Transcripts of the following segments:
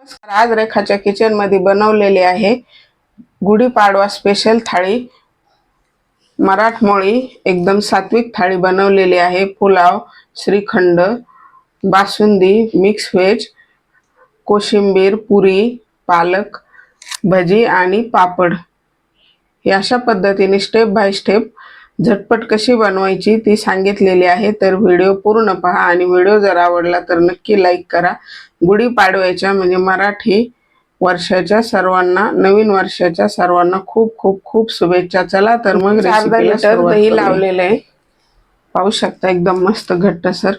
आज रेखाच्या किचनमध्ये बनवलेली आहे गुढीपाडवा स्पेशल थाळी. मराठमोळी एकदम सात्विक थाळी बनवलेली आहे. पुलाव श्रीखंड बासुंदी मिक्स व्हेज कोशिंबीर पुरी पालक भजी आणि पापड. हे अशा पद्धतीने स्टेप बाय स्टेप झटपट कशी बनवायची ती सांगितलेली आहे. तर व्हिडिओ पूर्ण पहा आणि व्हिडिओ जर आवडला तर नक्की लाईक करा. गुढीपाडव्याच्या म्हणजे मराठी वर्षाच्या सर्वांना नवीन वर्षाच्या सर्वांना खूप खूप खूप शुभेच्छा. चला तर मग अर्धा लिटर दही. लावलेलं आहे. पाहू शकता एकदम मस्त घट्ट सर.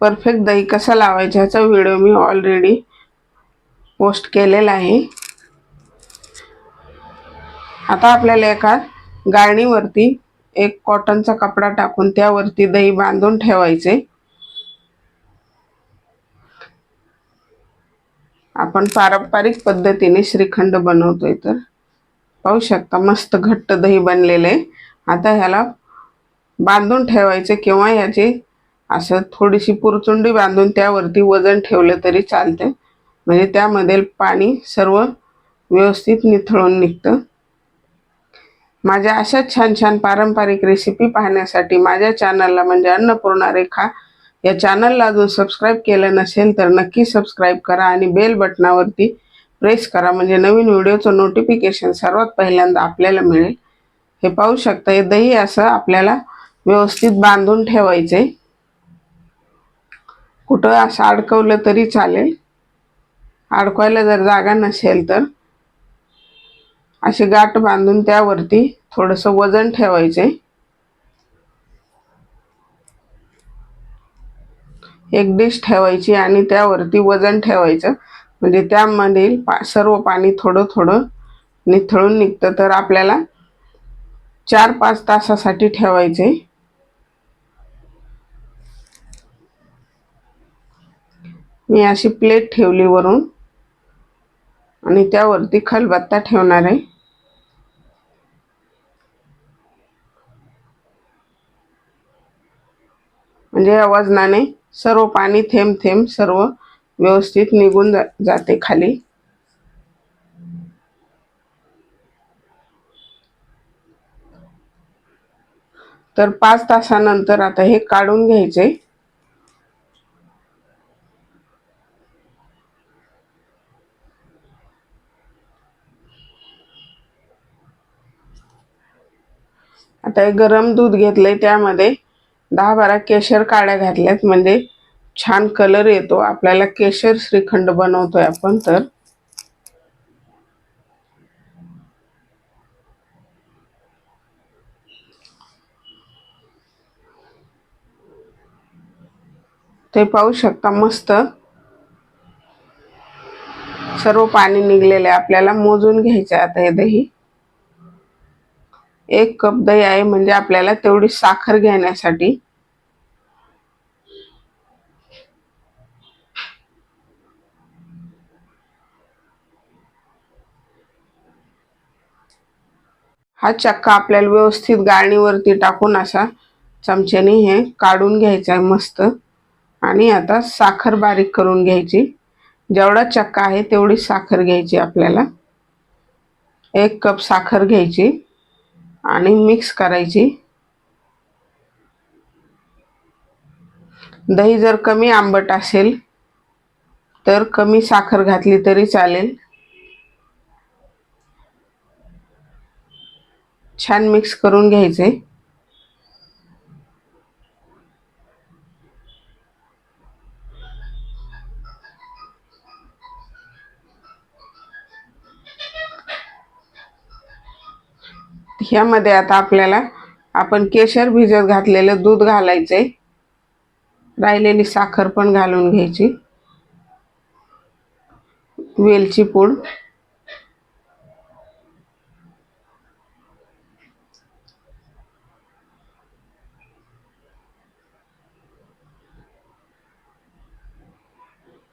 परफेक्ट दही कसा लावायचा ह्याचा व्हिडिओ मी ऑलरेडी पोस्ट केलेला आहे. आता आपल्याला एका गाळणीवरती एक कॉटनचा कपडा टाकून त्यावरती दही बांधून ठेवायचे. आपण पारंपरिक पद्धतीने श्रीखंड बनवतोय तर. पाहू शकता मस्त घट्ट दही बनलेलं. आहे आता ह्याला बांधून ठेवायचे किंवा याची असं थोडीशी पुरचुंडी बांधून त्यावरती वजन ठेवलं तरी चालते म्हणजे त्यामध्ये पाणी सर्व व्यवस्थित निथळून निघतं. माझ्या अशा छान छान पारंपरिक रेसिपी पाहण्यासाठी माझ्या चॅनलला म्हणजे अन्नपूर्णा रेखा या चॅनलला अजून सबस्क्राईब केलं नसेल तर नक्की सबस्क्राईब करा आणि बेल बटनावरती प्रेस करा. म्हणजे नवीन व्हिडिओचं नोटिफिकेशन सर्वात पहिल्यांदा आपल्याला मिळेल. हे पाहू शकता हे दही असं आपल्याला व्यवस्थित बांधून ठेवायचे कुठं असं अडकवलं तरी चालेल. अडकवायला जर जागा नसेल तर. अशी गाठ बांधून त्यावरती थोडंसं वजन ठेवायचे. एक डिश ठेवायची आणि त्यावरती वजन ठेवायचं. म्हणजे त्यामधील पा सर्व पाणी थोडं थोडं निथळून निघतं. तर आपल्याला चार पाच तासासाठी ठेवायचे. मी अशी प्लेट ठेवली वरून. आणि त्यावरती खलबत्ता ठेवणार आहे. म्हणजे या वजनाने सर्व पाणी थेंब थेंब सर्व व्यवस्थित निघून जा जाते खाली. तर पाच तासानंतर आता हे काढून घ्यायचे. आता हे गरम दूध घेतलंय त्यामध्ये दहा बारा केशर काड्या घातल्यात. म्हणजे छान कलर येतो. आपल्याला केशर श्रीखंड बनवतोय आपण तर. ते पाहू शकता मस्त. सर्व पाणी निघलेले आपल्याला मोजून घ्यायचं आता हे दही. एक कप दही आहे. म्हणजे आपल्याला तेवढी साखर घेण्यासाठी हा चक्का आपल्याला व्यवस्थित गाळणीवरती टाकून असा चमच्याने हे काढून घ्यायचं आहे मस्त. आणि आता साखर बारीक करून घ्यायची. जेवढा चक्का आहे तेवढी साखर घ्यायची आपल्याला. एक कप साखर घ्यायची आणि मिक्स करायची. दही जर कमी आंबट असेल तर कमी साखर घातली तरी चालेल. छान मिक्स करून घ्यायचे. ह्यामध्ये आता आपल्याला आपण केशर भिजत घातलेलं दूध घालायचे राहिलेली साखर पण घालून घ्यायची. वेलची पूड.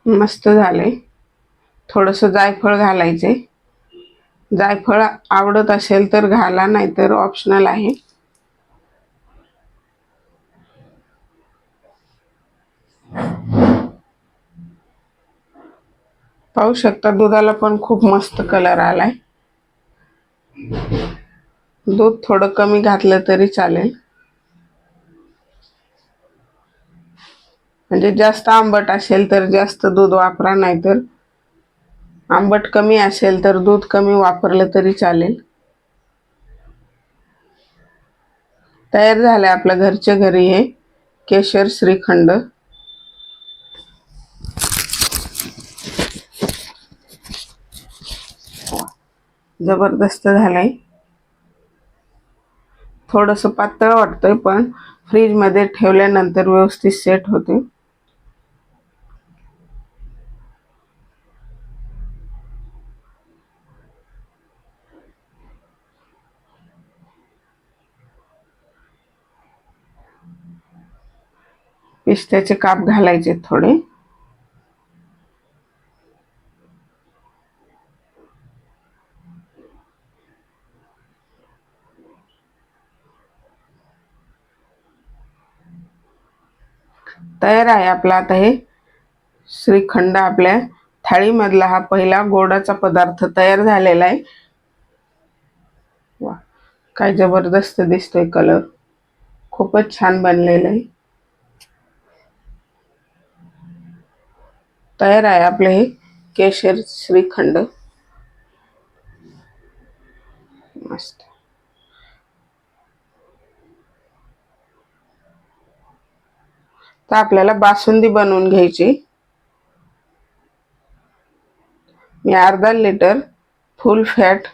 मस्त झाले थोडंसं जायफळ घालायचे जायफळ आवडत असेल तर घाला नाहीतर ऑप्शनल आहे. पाहू शकता दुधाला पण खूप मस्त कलर आलाय. दूध थोडं कमी घातलं तरी चालेल. म्हणजे जास्त आंबट असेल तर जास्त दूध वापरा नाहीतर आंबट कमी असेल तर दूध कमी वापरलं तरी चालेल. तयार झालं आहे आपल्या घरच्या घरी हे केशर श्रीखंड. जबरदस्त झालंय. थोडंसं पातळ वाटतंय पण फ्रीजमध्ये ठेवल्यानंतर व्यवस्थित सेट होते. पिस्त्याचे काप घालायचे थोडे. तयार आहे आपला आता हे श्रीखंड आपल्या थाळीमधला हा पहिला गोडाचा पदार्थ तयार झालेला आहे. वा काय जबरदस्त दिसतोय कलर खूपच छान बनलेला आहे. तयार आहे आपले हे केशर श्रीखंड. मस्त. तर आपल्याला बासुंदी बनवून घ्यायची. मी अर्धा litre full fat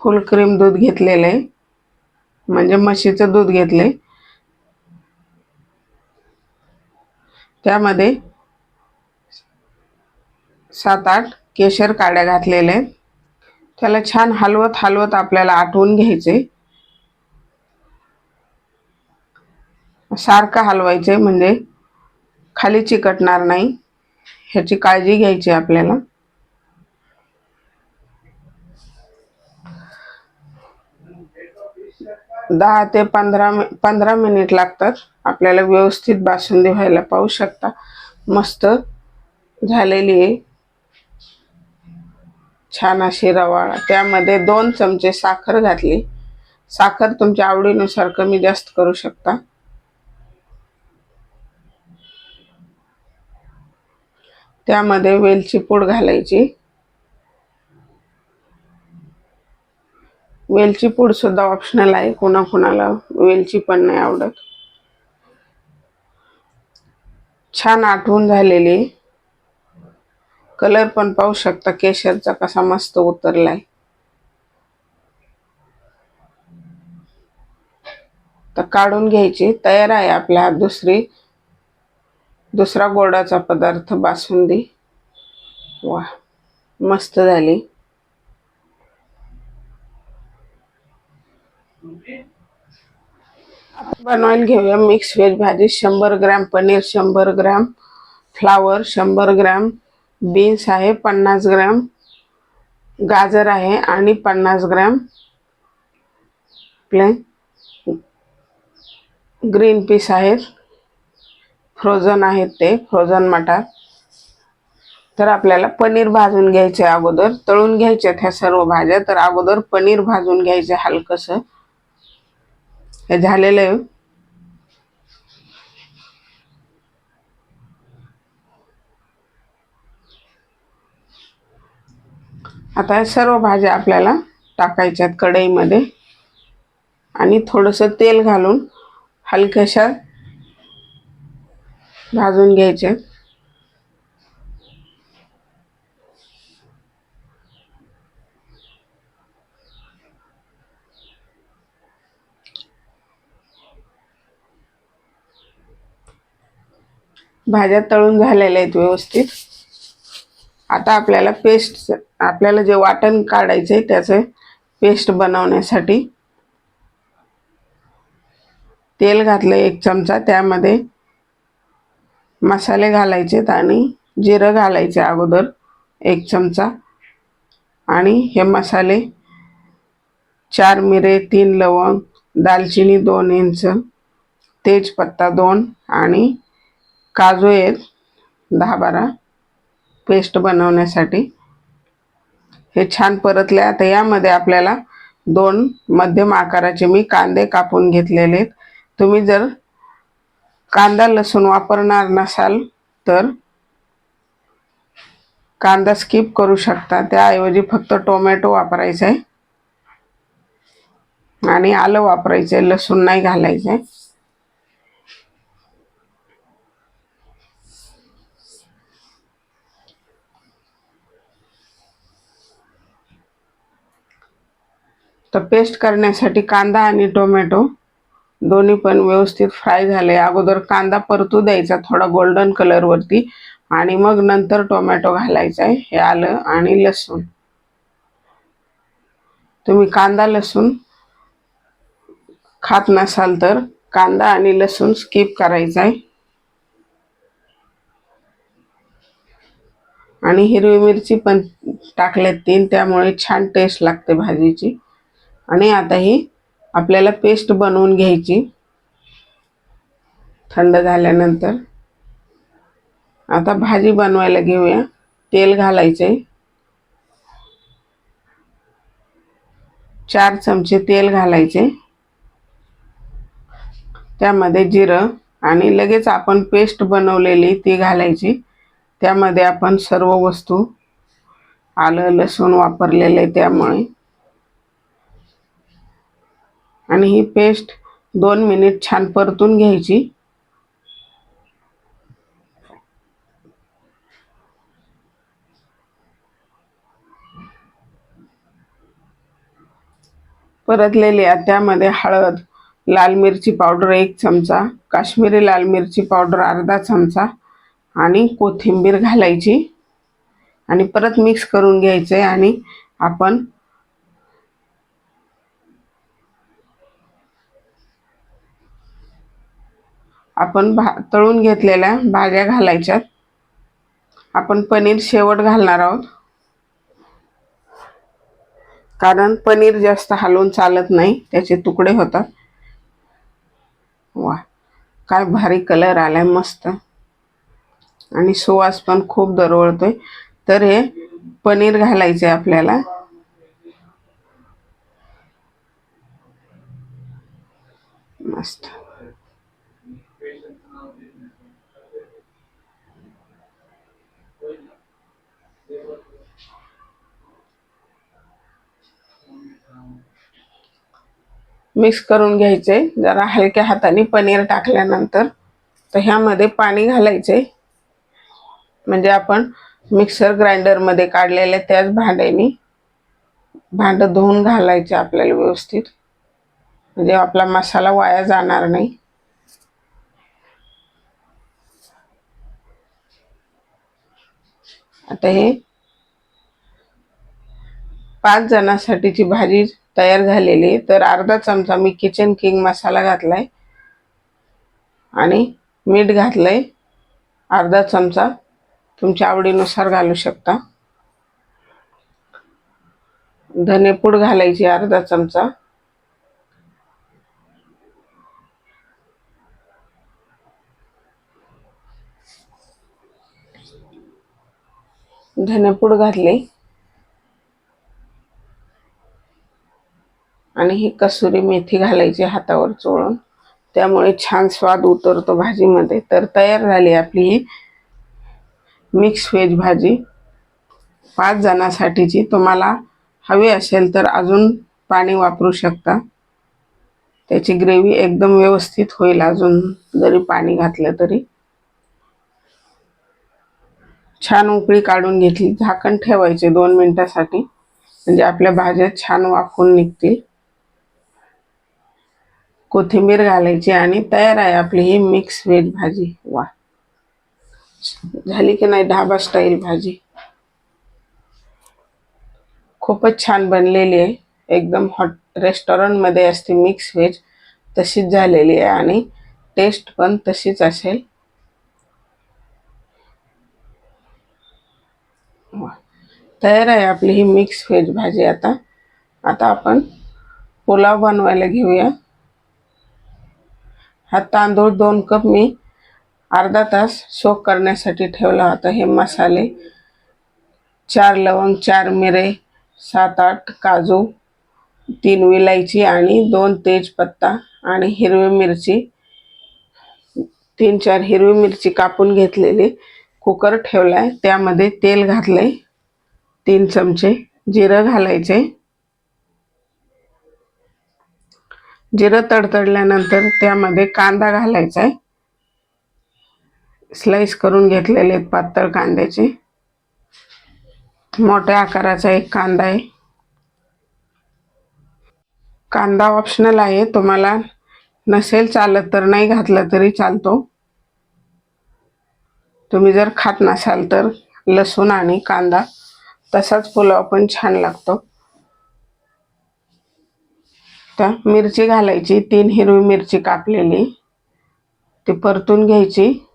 full cream दूध घेतलेलं आहे. म्हणजे म्हशीचं दूध घेतले त्यामध्ये सात आठ केशर काड्या घातलेल्या आहेत त्याला छान हलवत हलवत आपल्याला आटवून घ्यायचे. सारखं हलवायचे म्हणजे खाली चिकटणार नाही. ह्याची काळजी घ्यायची आपल्याला. दहा ते पंधरा पंधरा मिनिट लागतात. आपल्याला व्यवस्थित बासुंदी व्हायला पाहू शकता. मस्त झालेली आहे. छान अशी रवाळ त्यामध्ये दोन चमचे साखर घातली. साखर तुमच्या आवडीनुसार कमी जास्त करू शकता. त्यामध्ये वेलची पूड घालायची. वेलची पूड सुद्धा ऑप्शनल आहे. कोणाकोणाला वेलची पण नाही आवडत. छान आठवून झालेली. कलर पण पाहू शकता केशरचा कसा मस्त उतरलाय. तर काढून घ्यायची तयार आहे आपल्या दुसरी. दुसरा गोडाचा पदार्थ बासुंदी वा मस्त झाली. बनवायला घेऊया मिक्स व्हेज भाजी शंभर ग्रॅम पनीर शंभर ग्रॅम फ्लावर शंभर ग्रॅम बीन्स आहे पन्नास ग्रॅम. गाजर आहे आणि पन्नास ग्रॅम. प्ले ग्रीन पीस आहेत. फ्रोझन आहेत ते फ्रोझन मटार. तर आपल्याला पनीर भाजून घ्यायचे अगोदर. तळून घ्यायचे ह्या सर्व भाज्या. तर अगोदर पनीर भाजून घ्यायचे हलकंसं. हे झालेलं आहे. आता सर्व भाज्या आपल्याला टाकायच्यात कढईमध्ये. आणि थोडंसं तेल घालून हलक्याशा भाजून घ्यायचे. भाज्या तळून झालेल्या आहेत व्यवस्थित. आता आपल्याला पेस्ट आपल्याला जे वाटण काढायचं आहे त्याचं पेस्ट बनवण्यासाठी तेल घातलं एक चमचा त्यामध्ये मसाले घालायचेत आणि जिरं घालायचे अगोदर एक चमचा. आणि हे मसाले चार मिरे तीन लवंग दालचिनी दोन इंच तेजपत्ता दोन आणि काजू आहेत दहा बारा पेस्ट बनवण्यासाठी. हे छान परतले. आता यामध्ये आपल्याला दोन मध्यम आकाराचे मी कांदे कापून घेतलेले आहेत. तुम्ही जर कांदा लसूण वापरणार नसाल तर कांदा स्किप करू शकता. त्याऐवजी फक्त टोमॅटो वापरायचा आहे आणि आलं वापरायचं आहे लसूण नाही घालायचं आहे तर पेस्ट करण्यासाठी कांदा आणि टोमॅटो दोन्ही पण व्यवस्थित फ्राय झाले. अगोदर कांदा परतू द्यायचा थोडा गोल्डन कलरवरती आणि मग नंतर टोमॅटो घालायचा आहे हे आलं आणि लसूण. तुम्ही कांदा लसूण खात नसाल तर कांदा आणि लसूण स्किप करायचा आहे. आणि हिरवी मिरची पण टाकल्यात तीन त्यामुळे छान टेस्ट लागते भाजीची. आणि आता ही आपल्याला पेस्ट बनवून घ्यायची. थंड झाल्यानंतर. आता भाजी बनवायला घेऊया. तेल घालायचे. चार चमचे तेल घालायचे. त्यामध्ये जिरं आणि लगेच आपण पेस्ट बनवलेली ती घालायची. त्यामध्ये आपण सर्व वस्तू आलं लसूण वापरलेले त्यामुळे. आणि ही पेस्ट दोन मिनिट छान परतून घ्यायची. परतलेली आहे त्यामध्ये हळद लाल मिरची पावडर एक चमचा काश्मीरी लाल मिरची पावडर अर्धा चमचा आणि कोथिंबीर घालायची. आणि परत मिक्स करून घ्यायचं आहे आणि आपण आपण भा तळून घेतलेल्या भाज्या घालायच्यात. आपण पनीर शेवट घालणार आहोत. कारण पनीर जास्त हलवून चालत नाही त्याचे तुकडे होतात. वा काय भारी कलर आलाय मस्त. आणि सुवास पण खूप दरवळतोय. तर हे पनीर घालायचे आपल्याला. मस्त. मिक्स करून घ्यायचे. जरा हलक्या हाताने पनीर टाकल्यानंतर तर ह्यामध्ये पाणी घालायचे. म्हणजे आपण मिक्सर ग्राइंडरमध्ये काढलेल्या त्याच भांड्याने भांडं धुवून घालायचे आपल्याला व्यवस्थित. म्हणजे आपला मसाला वाया जाणार नाही. आता हे पाच जणांसाठीची भाजी तयार झालेली तर अर्धा चमचा मी किचन किंग मसाला घातलाय. आणि मीठ घातलंय. अर्धा चमचा तुमच्या आवडीनुसार घालू शकता. धनेपूड घालायची अर्धा चमचा. धनेपूड घातली. आणि ही कसुरी मेथी घालायची हातावर चोळून. त्यामुळे छान स्वाद उतरतो भाजीमध्ये. तर तयार झाली आपली ही मिक्स व्हेज भाजी. पाच जणांसाठीची. तुम्हाला हवी असेल तर अजून पाणी वापरू शकता. त्याची ग्रेव्ही एकदम व्यवस्थित होईल अजून जरी पाणी घातलं तरी. छान उकळी काढून घेतली. झाकण ठेवायचे दोन मिनिटासाठी. म्हणजे आपल्या भाज्या छान वाफून निघतील. कोथिंबीर घालायची आणि तयार आहे आपली ही मिक्स व्हेज भाजी. वा. झाली की नाही ढाबा स्टाईल भाजी? खूपच छान बनलेली आहे. एकदम हॉट रेस्टॉरंटमध्ये असते मिक्स व्हेज. तशीच झालेली आहे आणि टेस्ट पण तशीच असेल. वा. तयार आहे आपली ही मिक्स व्हेज भाजी आता. आता आपण पुलाव बनवायला घेऊया. हा तांदूळ दोन कप मी अर्धा तास सोक करण्यासाठी ठेवला होता. हे मसाले चार लवंग चार मिरे सात आठ काजू तीन विलायची आणि दोन तेजपत्ता आणि हिरवी मिरची तीन चार हिरवी मिरची कापून घेतलेली कुकर ठेवला आहे त्यामध्ये तेल घातलं आहे तीन चमचे जिरं घालायचे. जिरं तडतडल्यानंतर त्यामध्ये कांदा घालायचा आहे स्लाईस करून घेतलेले आहेत पातळ कांद्याचे. मोठ्या आकाराचा एक कांदा आहे कांदा ऑप्शनल आहे. तुम्हाला नसेल चालत तर नाही घातलं तरी चालतो. तुम्ही जर खात नसाल तर लसूण आणि कांदा तसाच पुलाव पण छान लागतो. त्या मिरची घालायची तीन हिरवी मिरची कापलेली. ती परतून घ्यायची.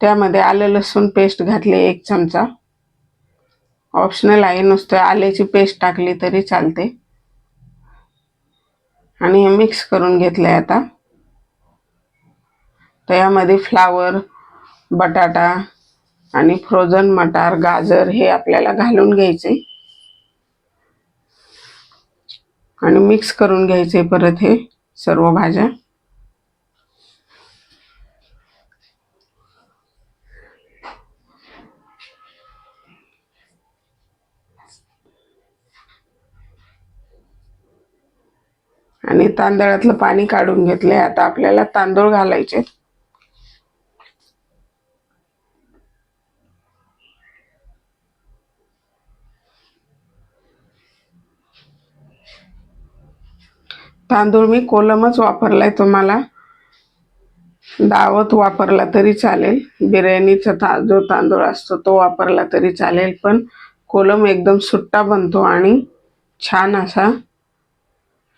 त्यामध्ये आलं लसूण पेस्ट घातली एक चमचा. ऑप्शनल आहे नुसतं आल्याची पेस्ट टाकली तरी चालते. आणि हे मिक्स करून घेतलं आहे आता. तर यामध्ये फ्लावर बटाटा आणि फ्रोझन मटार गाजर हे आपल्याला घालून घ्यायचे. आणि मिक्स करून घ्यायचे परत हे सर्व भाज्या. आणि तांदळातलं पाणी काढून घेतलंय. आता आपल्याला तांदूळ घालायचे तांदूळ मी कोलमच वापरलाय तुम्हाला. दावत वापरला तरी चालेल. बिर्याणीचा ता जो तांदूळ असतो तो वापरला तरी चालेल पण कोलम एकदम सुट्टा बनतो आणि छान असा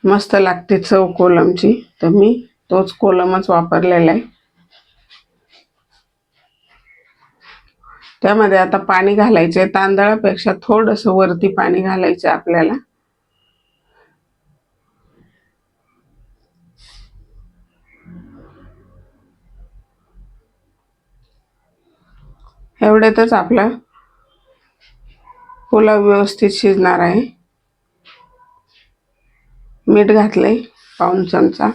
मस्त लागते चव कोलमची. तर मी तोच कोलमच वापरलेला आहे. त्यामध्ये आता पाणी घालायचे तांदळापेक्षा थोडंसं वरती पाणी घालायचं आपल्याला. एवढ्यातच आपला पुलाव व्यवस्थित शिजणार आहे. मीठ घातलंय पाऊन चमचा.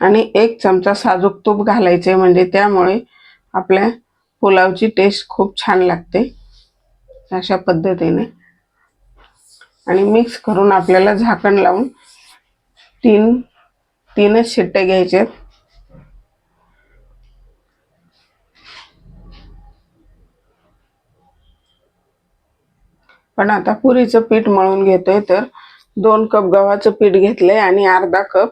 आणि एक चमचा साजूक तूप घालायचे म्हणजे त्यामुळे आपल्या पुलावची टेस्ट खूप छान लागते अशा पद्धतीने. आणि मिक्स करून आपल्याला झाकण लावून तीन तीनच शिट्टे घ्यायचे पण आता पुरीचं पीठ मळून घेतोय तर दोन कप गव्हाचं पीठ घेतलंय आणि अर्धा कप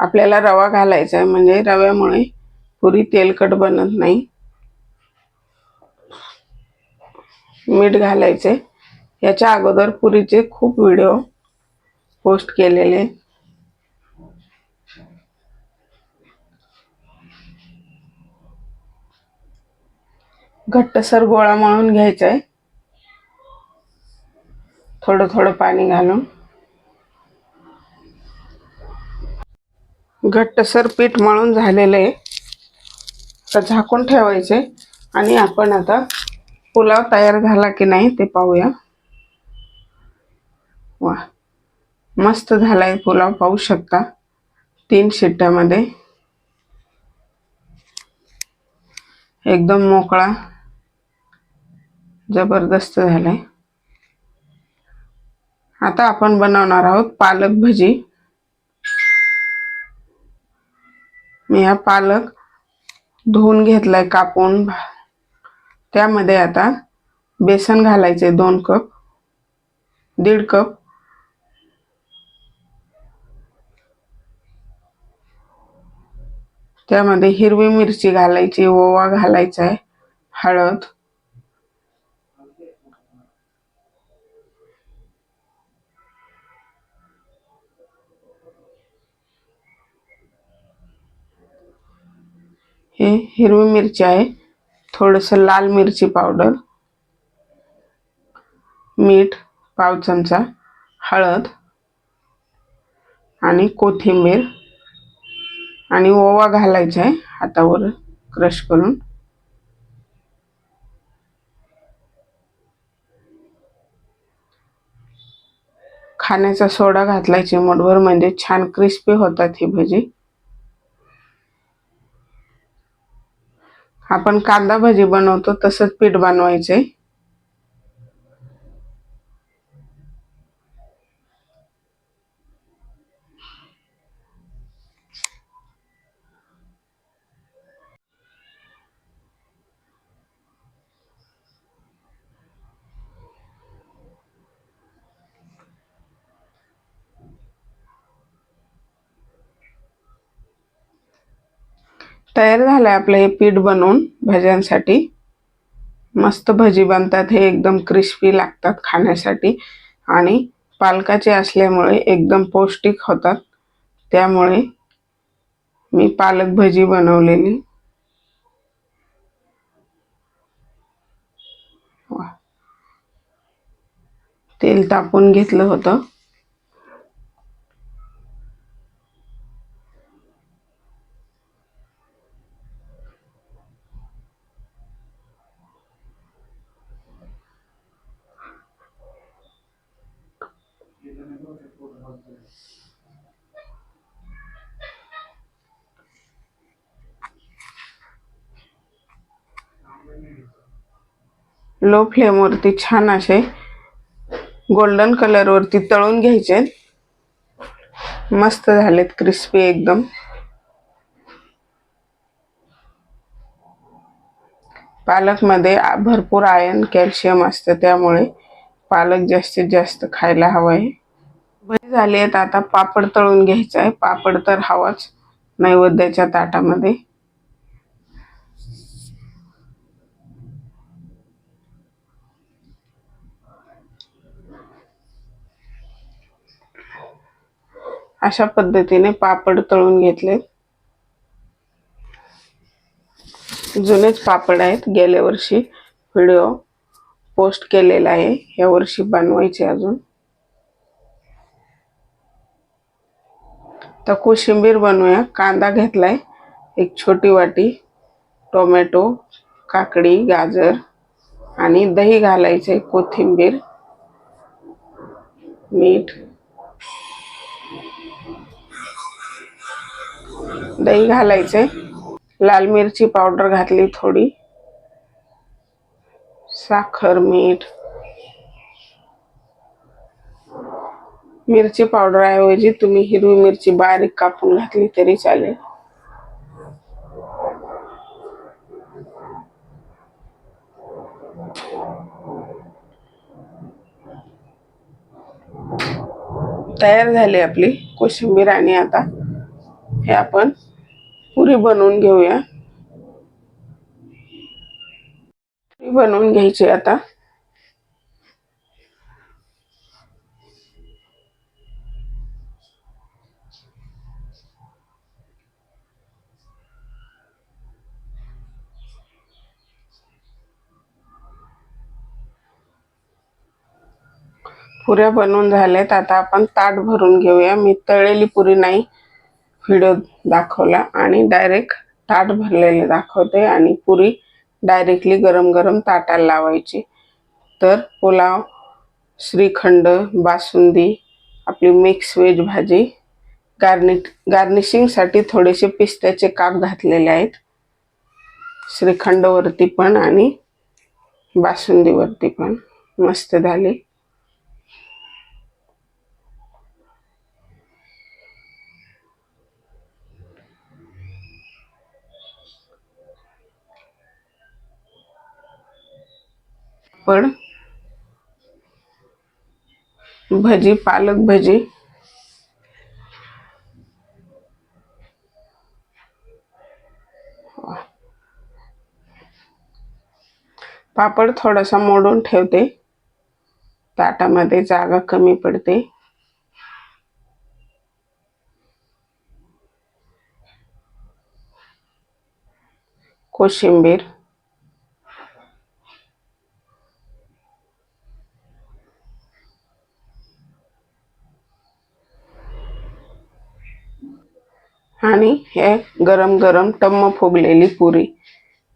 आपल्याला रवा घालायचा आहे म्हणजे रव्यामुळे पुरी तेलकट बनत नाही. मीठ घालायचे याच्या अगोदर पुरीचे खूप व्हिडिओ पोस्ट केलेले. घट्टसर गोळा मळून घ्यायचा आहे थोडं थोडं पाणी घालून. घट्टसर पीठ मळून झालेलं आहे. तर झाकून ठेवायचे आणि आपण आता पुलाव तयार झाला की नाही ते पाहूया. वा मस्त झालाय पुलाव पाहू शकता. तीन शिट्ट्यामध्ये. एकदम मोकळा जबरदस्त झालाय. आता आपण बनवणार आहोत पालक भजी. मी हा पालक धुवून घेतलाय कापून. त्यामध्ये आता बेसन घालायचे दोन कप दीड कप. त्यामध्ये हिरवी मिरची घालायची ओवा घालायचा आहे हळद. हे हिरवी मिरची आहे. थोडंसं लाल मिरची पावडर मीठ पाव चमचा हळद आणि कोथिंबीर आणि ओवा घालायचा आहे हातावर क्रश करून. खाण्याचा सोडा घातलाय चिमटभर म्हणजे छान क्रिस्पी होतात ही भजी. आपण कांदा भजी बनवतो तसंच पीठ बनवायचे तयार झालं आहे आपलं हे पीठ बनवून भज्यांसाठी. मस्त भजी बनतात हे एकदम क्रिस्पी लागतात खाण्यासाठी. आणि पालकाचे असल्यामुळे एकदम पौष्टिक होतात. त्यामुळे मी पालक भजी बनवलेली. तेल तापून घेतलं होतं. लो फ्लेमवरती छान असे गोल्डन कलरवरती तळून घ्यायचे. मस्त झालेत क्रिस्पी एकदम. पालकमध्ये भरपूर आयर्न कॅल्शियम असतं त्यामुळे पालक जास्तीत जास्त खायला हवं आहे झाले आहेत आता पापड तळून घ्यायचा आहे पापड तर हवाच नैवेद्याच्या ताटामध्ये. अशा पद्धतीने पापड तळून घेतले. जुनेच पापड आहेत. गेल्या वर्षी व्हिडिओ पोस्ट केलेला आहे. या वर्षी बनवायचे अजून. तर कोशिंबीर बनवूया. कांदा घेतलाय. एक छोटी वाटी. टोमॅटो काकडी गाजर आणि दही घालायचे कोथिंबीर मीठ. दही घालायचे. लाल मिरची पावडर घातली थोडी. साखर मीठ. मिरची पावडर ऐवजी तुम्ही हिरवी मिरची बारीक कापून घातली तरी चालेल. तयार झाली आपली कोशिंबीर आणि आता हे आपण पुरी बनवून घेऊया. पुरी बनवून घ्यायची आता. पुऱ्या बनवून झाल्यात. आता आपण ताट भरून घेऊया. मी तळलेली पुरी नाही. व्हिडिओ दाखवला आणि डायरेक्ट ताट भरलेले दाखवते आणि पुरी डायरेक्टली गरम गरम ताटाला लावायची. तर पुलाव श्रीखंड बासुंदी आपली मिक्स व्हेज भाजी गार्नि गार्निशिंगसाठी थोडेसे पिस्त्याचे काप घातलेले आहेत. श्रीखंडवरती पण आणि बासुंदीवरती पण. मस्त झाली. पापड भजी पालक भजी. पापड थोडासा मोडून ठेवते. ताटामध्ये जागा कमी पडते. कोशिंबीर. आणि हे गरम गरम टम्म फुगलेली पुरी.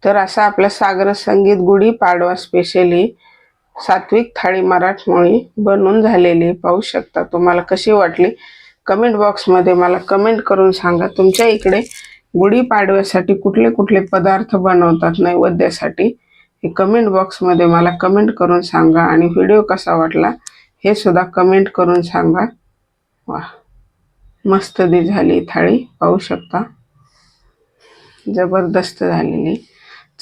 तर असा आपला सागर संगीत गुढी पाडवा स्पेशली सात्विक थाळी मराठमोळी बनून झालेली. पाहू शकता तुम्हाला कशी वाटली? कमेंट बॉक्समध्ये मला कमेंट करून सांगा. तुमच्या इकडे गुढीपाडव्यासाठी कुठले कुठले पदार्थ बनवतात नैवेद्यासाठी हे कमेंट बॉक्समध्ये मला कमेंट करून सांगा. आणि व्हिडिओ कसा वाटला हे सुद्धा कमेंट करून सांगा. वा मस्त दी झाली थाळी पाहू शकता. जबरदस्त झालेली.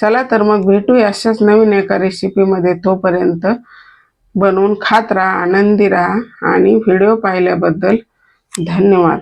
चला तर मग भेटूया अशाच नवीन एका रेसिपीमध्ये तोपर्यंत. बनवून खात राहा आनंदी राहा आणि व्हिडिओ पाहिल्याबद्दल धन्यवाद.